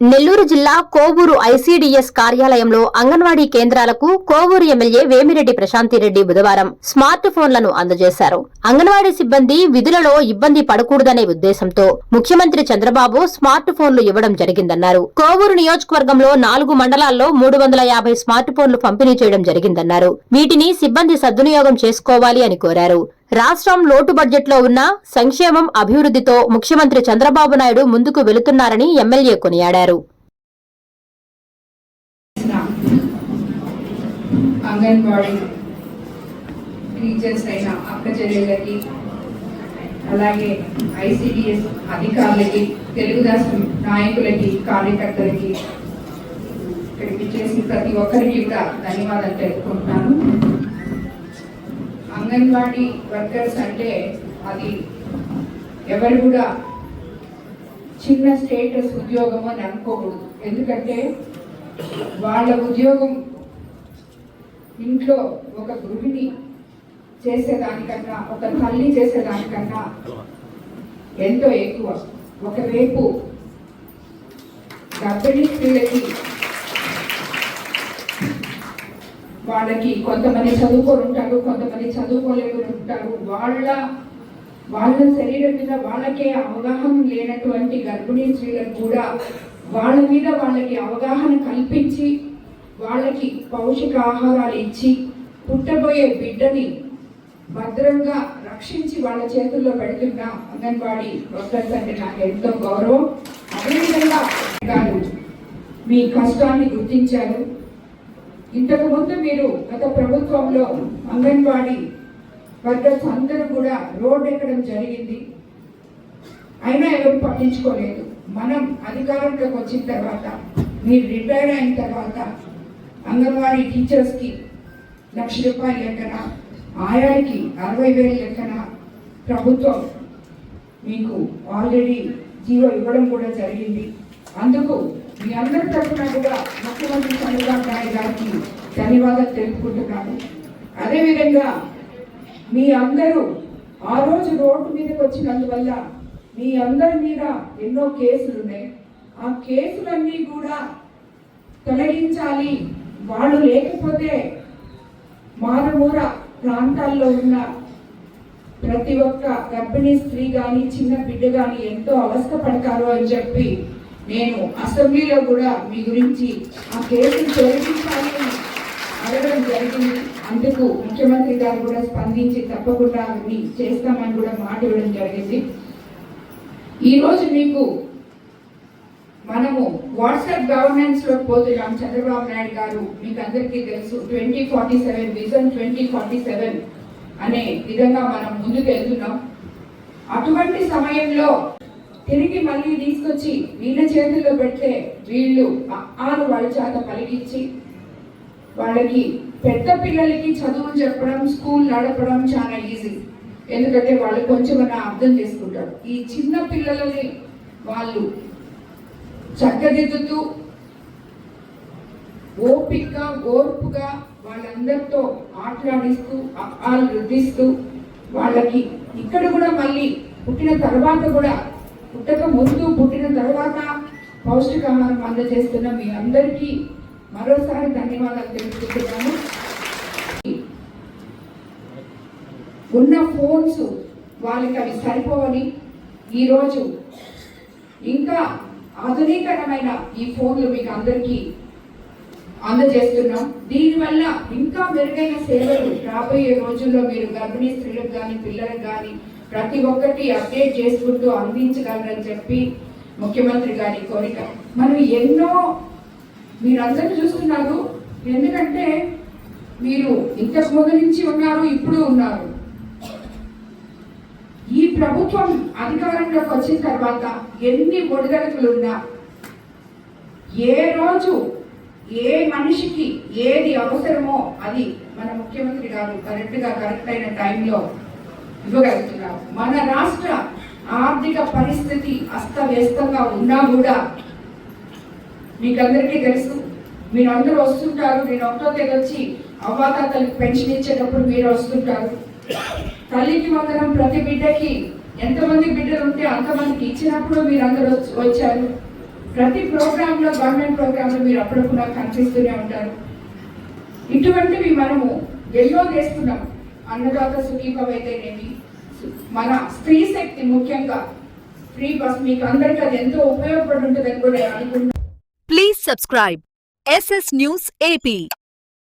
నెల్లూరు జిల్లా కోవూరు ఐసీడీఎస్ కార్యాలయంలో అంగన్వాడీ కేంద్రాలకు కోవూరు ఎమ్మెల్యే వేమిరెడ్డి ప్రశాంతిరెడ్డి బుధవారం స్మార్ట్ ఫోన్లను అందజేశారు. అంగన్వాడీ సిబ్బంది విధులలో ఇబ్బంది పడకూడదనే ఉద్దేశంతో ముఖ్యమంత్రి చంద్రబాబు స్మార్ట్ ఫోన్లు ఇవ్వడం జరిగిందన్నారు. కోవూరు నియోజకవర్గంలో నాలుగు మండలాల్లో మూడు వందల యాభై స్మార్ట్ ఫోన్లు పంపిణీ చేయడం జరిగిందన్నారు. వీటిని సిబ్బంది సద్వినియోగం చేసుకోవాలి అని కోరారు. రాష్ట్రం లోటు బడ్జెట్లో ఉన్న సంక్షేమం అభివృద్ధితో ముఖ్యమంత్రి చంద్రబాబు నాయుడు ముందుకు వెళుతున్నారని ఎమ్మెల్యే కొనియాడారు. అంగన్వాడీ టీచర్స్ అయిన అక్క చెల్లెళ్ళకి అలాగే ఐసిడిఎస్ అధికారులకి తెలుగుదేశం నాయకులకి కార్యకర్తలకి ఇక్కడికి చేసిన ప్రతి ఒక్కరికి కూడా ధన్యవాదాలు తెలుపుకుంటున్నాను. అంగన్వాడీ వర్కర్స్ అంటే అది ఎవరు కూడా చిన్న స్టేటస్ ఉద్యోగం అని అనుకోకూడదు. ఎందుకంటే వాళ్ళ ఉద్యోగం ఇంట్లో ఒక గృహిణి చేసేదానికన్నా ఒక తల్లి చేసేదానికన్నా ఎంతో ఎక్కువ. ఒకవైపు గర్భిణీ స్త్రీలకి వాళ్ళకి కొంతమంది చదువుకొని ఉంటారు కొంతమంది చదువుకోలేని ఉంటారు వాళ్ళ వాళ్ళ శరీరం మీద వాళ్ళకే అవగాహన లేనటువంటి గర్భిణీ స్త్రీలకు కూడా వాళ్ళ మీద వాళ్ళకి అవగాహన కల్పించి వాళ్ళకి పౌషకాహారాలు ఇచ్చి పుట్టబోయే బిడ్డని భద్రంగా రక్షించి వాళ్ళ చేతుల్లో పెడుతున్న అంగన్వాడీ వర్కర్స్ అంటే నాకు ఎంతో గౌరవం. అదేవిధంగా మీ కష్టాన్ని గుర్తించారు. ఇంతకు ముందు మీరు గత ప్రభుత్వంలో అంగన్వాడీ వర్కర్స్ అందరూ కూడా రోడ్ ఎక్కడం జరిగింది. అయినా ఎవరు పట్టించుకోలేదు. మనం అధికారంలోకి వచ్చిన తర్వాత మీరు రిటైర్ అయిన తర్వాత అంగన్వాడీ టీచర్స్కి లక్ష రూపాయల లెక్కన ఆయాకి అరవై వేల లెక్కన ప్రభుత్వం మీకు ఆల్రెడీ జీవో ఇవ్వడం కూడా జరిగింది. అందుకు మీ అందరి తరఫున కూడా ముఖ్యమంత్రి చంద్రబాబు నాయుడు గారికి ధన్యవాదాలు తెలుపుకుంటున్నాను. అదేవిధంగా మీ అందరూ ఆ రోజు రోడ్డు మీదకి వచ్చినందువల్ల మీ అందరి మీద ఎన్నో కేసులు ఉన్నాయి. ఆ కేసులన్నీ కూడా తొలగించాలి. వాళ్ళు లేకపోతే మారుమూర ప్రాంతాల్లో ఉన్న ప్రతి ఒక్క గర్భిణీ స్త్రీ కానీ చిన్న బిడ్డ కానీ ఎంతో అవస్థ పడతారు అని చెప్పి నేను అసెంబ్లీలో కూడా మీ గురించి ఆ కేసును తొలగించాలి అడగడం జరిగింది. అందుకు ముఖ్యమంత్రి గారు కూడా స్పందించి తప్పకుండా అవి చేస్తామని కూడా మాట ఇవ్వడం జరిగింది. ఈరోజు మీకు మనము వాట్సాప్ గవర్నెన్స్లోకి పోతున్నాం. చంద్రబాబు నాయుడు గారు మీకు అందరికీ తెలుసు twenty forty seven vision twenty forty seven అనే విధంగా మనం ముందుకు వెళ్తున్నాం అటువంటి సమయంలో తిరిగి మళ్ళీ తీసుకొచ్చి వీళ్ళ చేతుల్లో పెడితే వీళ్ళు ఆరు వాళ్ళ చేత పలికించి వాళ్ళకి పెద్ద పిల్లలకి చదువు చెప్పడం స్కూల్ నడపడం చాలా ఈజీ ఎందుకంటే వాళ్ళు కొంచెం అర్థం చేసుకుంటారు. ఈ చిన్న పిల్లలని వాళ్ళు చక్కదిద్దుతూ ఓపికగా ఓర్పుగా వాళ్ళందరితో ఆటలాడిస్తూ ఆలు రుద్దిస్తూ వాళ్ళకి ఇక్కడ కూడా మళ్ళీ పుట్టిన తర్వాత కూడా పుట్టక ముందు పుట్టిన తర్వాత పౌష్టికాహారం అందజేస్తున్న మీ అందరికీ మరోసారి ధన్యవాదాలు తెలుసుకుంటున్నాను ఉన్న ఫోన్స్ వాళ్ళకి అవి సరిపోవని ఈరోజు ఇంకా ఆధునీకరమైన ఈ ఫోన్లు మీకు అందరికీ అందజేస్తున్నాం. దీనివల్ల ఇంకా మెరుగైన సేవలు రాబోయే రోజుల్లో మీరు గర్భిణీ స్త్రీలకు కానీ పిల్లలకు కానీ ప్రతి ఒక్కటి అప్డేట్ చేసుకుంటూ అందించగలరని చెప్పి ముఖ్యమంత్రి గారి కోరిక. మనం ఎన్నో మీరందరూ చూస్తున్నారు. ఎందుకంటే మీరు ఇంతకు ముందు నుంచి ఉన్నారు ఇప్పుడు ఉన్నారు. ఈ ప్రభుత్వం అధికారంలోకి వచ్చిన తర్వాత ఎన్ని ఒడిదడుకులు ఉన్నా ఏ రోజు ఏ మనిషికి ఏది అవసరమో అది మన ముఖ్యమంత్రి గారు కరెక్ట్గా కరెక్ట్ అయిన టైంలో ఇవ్వగలుగుతున్నారు మన రాష్ట్ర ఆర్థిక పరిస్థితి అస్తవ్యస్తంగా ఉన్నా కూడా మీకందరికీ తెలుసు మీరు అందరూ వస్తుంటారు. నేను ఒకటో తేదీ వచ్చి అవ్వాతాతలకు పెన్షన్ ఇచ్చేటప్పుడు మీరు వస్తుంటారు. తల్లికి వందనం ప్రతి బిడ్డకి ఎంతమంది బిడ్డలు ఉంటే అంతమందికి ఇచ్చినప్పుడు మీరు అందరూ వచ్చి- వచ్చారు. ప్రతి ప్రోగ్రామ్లో గవర్నమెంట్ ప్రోగ్రామ్లో మీరు అప్పుడప్పుడు నాకు కనిపిస్తూనే ఉంటారు. ఇటువంటివి మనము ఎన్నో చేస్తున్నాం. అన్నదాత సుఖీభం అయితేనేమి మన స్త్రీ శక్తి ముఖ్యంగా. స్త్రీ బస్ మీకు అందరికీ అది ఎంతో ఉపయోగపడి ఉంటుందని కూడా అనుకుంటున్నాను please subscribe SS news AP